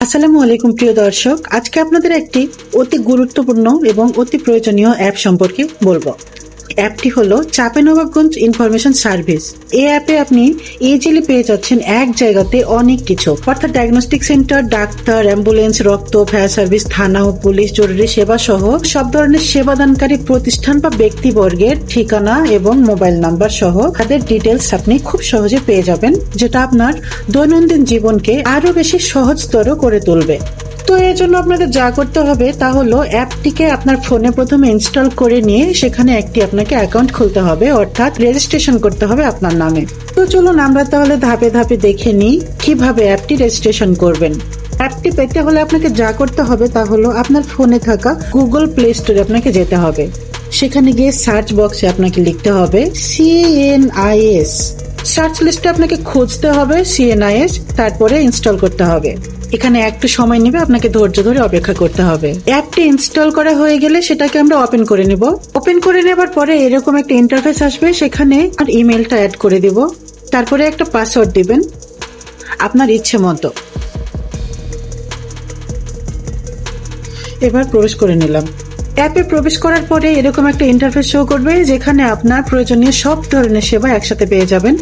আসসালামু আলাইকুম, প্রিয় দর্শক। আজকে আপনাদের একটি অতি গুরুত্বপূর্ণ এবং অতি প্রয়োজনীয় অ্যাপ সম্পর্কে বলব। অ্যাপটি হলো চাপেনবাবগঞ্জ ইনফরমেশন সার্ভিস। এই অ্যাপে আপনি ইজিলি পেয়ে যাচ্ছেন এক জায়গাতে অনেক কিছু। অর্থাৎ ডায়াগনস্টিক সেন্টার ডাক্তার অ্যাম্বুলেন্স রক্ত ফায়ার সার্ভিস থানা ও পুলিশ, জরুরি সেবা সহ সব ধরনের সেবাদানকারী প্রতিষ্ঠান বা ব্যক্তিবর্গের ঠিকানা এবং মোবাইল নাম্বার সহ তাদের ডিটেলস আপনি খুব সহজে পেয়ে যাবেন, যেটা আপনার দৈনন্দিন জীবনকে আরও বেশি সহজতর করে তুলবে। তো এর জন্য আপনাদের যা করতে হবে তা হলো অ্যাপটিকে আপনার ফোনে প্রথমে ইনস্টল করে নিয়ে সেখানে একটি আপনাকে অ্যাকাউন্ট খুলতে হবে, অর্থাৎ রেজিস্ট্রেশন করতে হবে আপনার নামে। তো চলুন আমরা তাহলে ধাপে ধাপে দেখে নিই কীভাবে অ্যাপটি রেজিস্ট্রেশন করবেন। অ্যাপটি পেতে হলে আপনাকে যা করতে হবে তা হলো আপনার ফোনে থাকা গুগল প্লে স্টোরে আপনাকে যেতে হবে। সেখানে গিয়ে সার্চ বক্সে আপনাকে লিখতে হবে সিএনআইএস সার্চ লিস্টে আপনাকে খুঁজতে হবে সিএনআইএস তারপরে ইনস্টল করতে হবে। এখানে একটু সময় নেবে, আপনাকে ধৈর্য ধরে অপেক্ষা করতে হবে। অ্যাপটি ইনস্টল করা হয়ে গেলে সেটাকে আমরা ওপেন করে নিব। ওপেন করে নেবার পরে এরকম একটা ইন্টারফেস আসবে, সেখানে আর ইমেলটা অ্যাড করে দিব। তারপরে একটা পাসওয়ার্ড দিবেন, আপনার ইচ্ছে মতো। এবার প্রবেশ করে নিলাম। অ্যাপে প্রবেশ করার পরে এরকম একটা ইন্টারফেস শো করবে, যেখানে আপনার প্রয়োজনীয় সব ধরনের সেবা একসাথে পেয়ে যাবেন।